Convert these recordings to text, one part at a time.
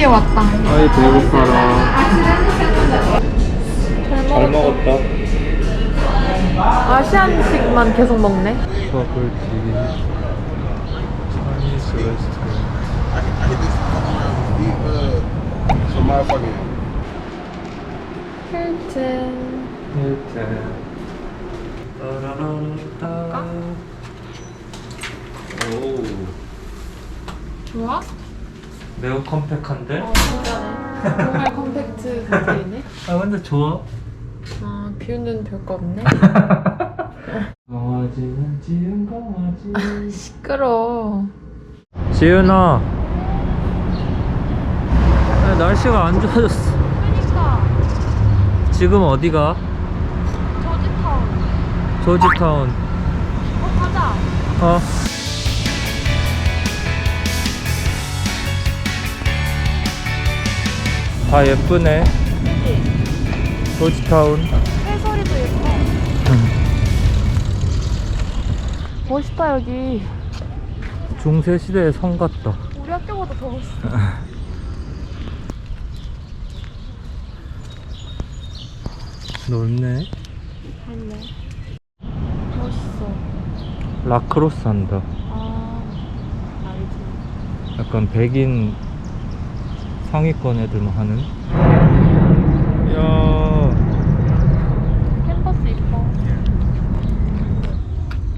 맛있게 먹어. 네. 드디어 DC에 왔다. 아이 배고파라. 잘 먹었다. 아시안식만 계속 먹네. 버블티. 힐튼. 힐튼. 따라라라. 오. 좋아? 매우 컴팩한데? 어, 진짜네. 정말 컴팩트 디테일이네. 아 근데 좋아. 아, 뷰는 별거 없네. 강아지는 지은 강아지. 시끄러. 지은아. 야, 날씨가 안 좋아졌어. 그니까. 지금 어디가? 저지타운. 조지타운. 어, 가자. 어. 다 예쁘네. 그지? 조지타운. 해설이도 예뻐. 멋있다, 여기. 중세 시대의 성 같다. 우리 학교보다 더 멋있어. 넓네. 맞네. 멋있어. 라크로스 한다. 아, 알지. 약간 백인 상위권 애들만 하는. 이야. 캠퍼스 이뻐.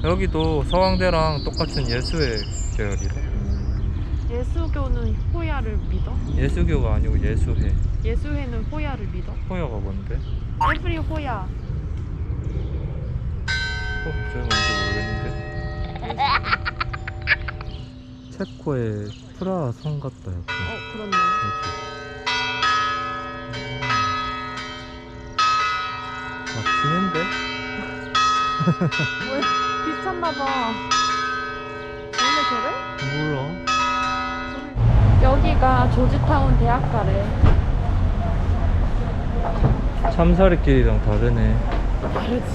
여기도 서강대랑 똑같은 예수회 계열이래. 예수교는 호야를 믿어? 예수교가 아니고 예수회. 예수회는 호야를 믿어? 호여가 뭔데? 에브리 호야. 어, 제가 뭔지 모르겠는데. 체코의 프라하 성 같다 약간. 어, 그렇네. 막 지는데? 왜? 비쳤나봐. 원래 저래? 몰라. 여기가 조지타운 대학가래. 참사리길이랑 다르네. 다르지.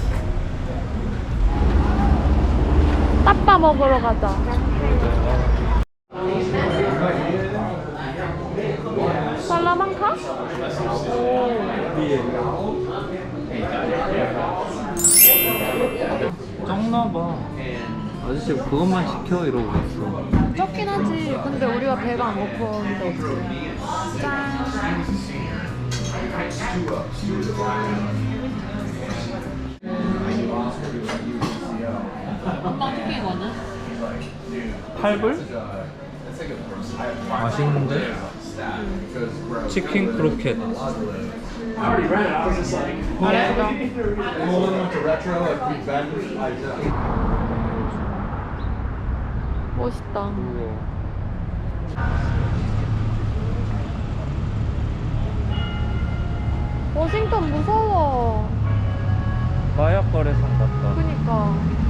따빠 먹으러 가자. 살라만카? 적나봐. 아저씨 그것만 시켜 이러고 있어. 적긴 하지. 근데 우리가 배가 안 고팠는데 어떡해. 짠. 엄마 어떻게 이거는? 8불? 맛있는데? 치킨 크로켓. 맛있어. 멋있다. 워싱턴 무서워. 마약 거래상 같다. 그니까.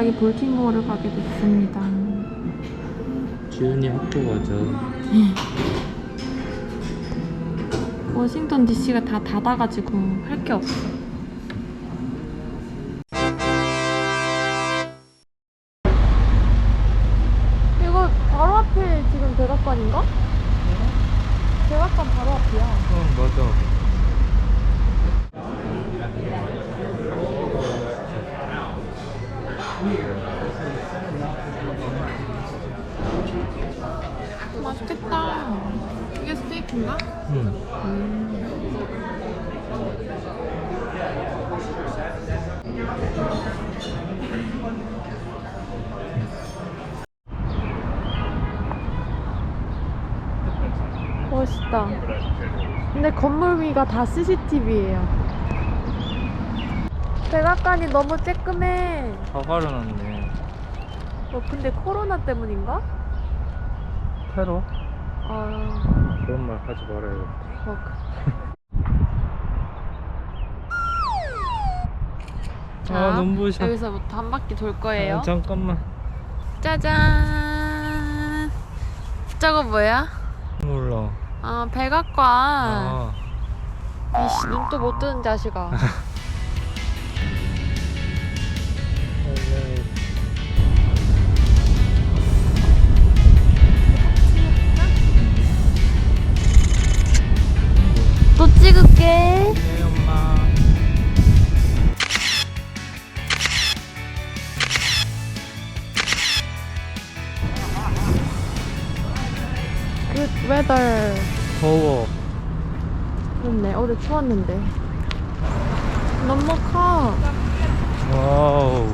갑자기 볼티모어를 가게 됐습니다. 지훈이 학교 가자. 워싱턴 DC가 다 닫아가지고 할 게 없어. 이거 바로 앞에 지금 대학관인가? 대학관 바로 앞이야. 응 맞아. 맛있겠다. 이게 스테이크인가? 응. 멋있다. 근데 건물 위가 다 CCTV예요. 백악관이 너무 쬐끔해. 다 가려놨네. 어, 근데 코로나 때문인가? 테러? 아, 그런 말 하지 말아요. 어, 자, 아, 눈부셔. 여기서부터 한 바퀴 돌 거예요. 아, 잠깐만. 짜잔. 저거 뭐야? 몰라. 아, 백악관. 아. 이씨, 눈 또 못 뜨는 자식아. Weather. 더워. 그렇네. 어제 추웠는데. 너무 커. 와우.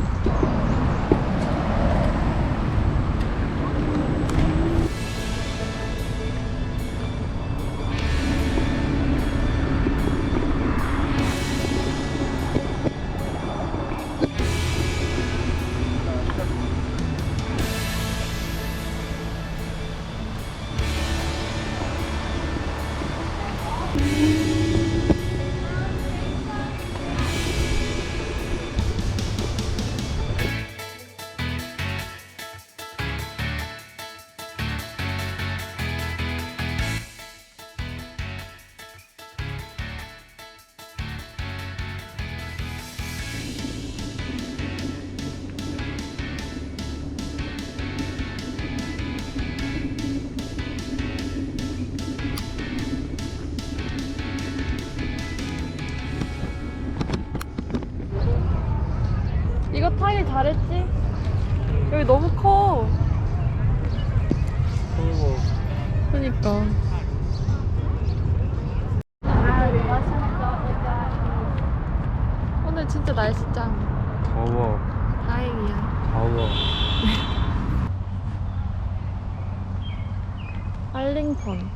잘했지? 여기 너무 커. 더워. 그니까. 오늘 진짜 날씨 짱. 더워. 다행이야. 더워. 알링턴.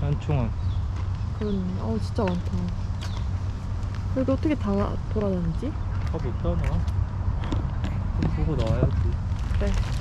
산충은 그렇네. 어, 진짜 많다. 여기 어떻게 다 돌아다니지? 밥 없잖아. 좀 보고 나와야지. 그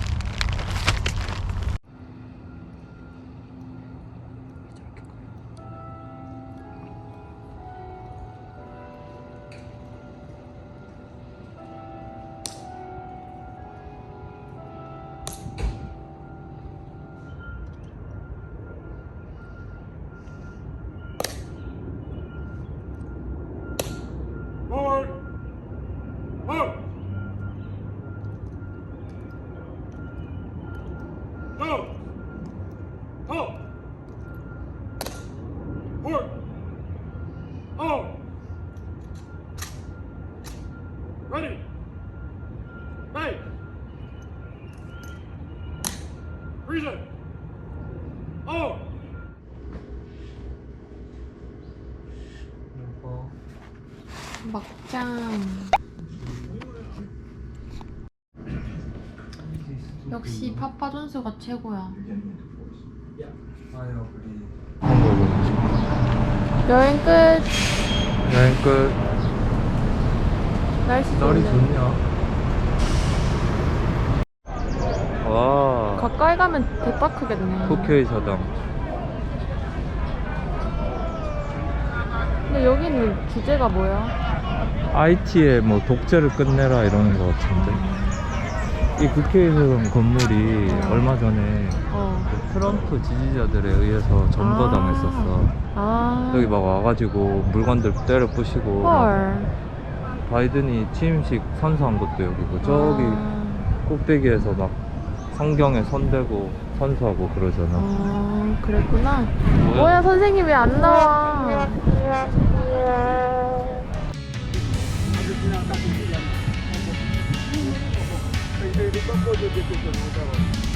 Boom. Pump. Work. On. Ready. Freeze it. 역시 파파 존스가 최고야. 여행 끝. 여행 끝. 날씨 날이 좋네. 좋냐? 와. 가까이 가면 대박 크겠네. 도쿄의 사당. 근데 여기는 주제가 뭐야? IT의 뭐 독재를 끝내라 이러는 것 같은데. 이 국회의사당 건물이 얼마 전에 어. 그 트럼프 지지자들에 의해서 점거당했었어. 아. 여기 막 와가지고 물건들 때려 부시고 막. 바이든이 취임식 선서한 것도 여기고 저기 아. 꼭대기에서 막 성경에 손대고 선서하고 그러잖아. 아, 그랬구나. 뭐야? 뭐야, 선생님 왜 안 나와? ているところで出てくる歌は。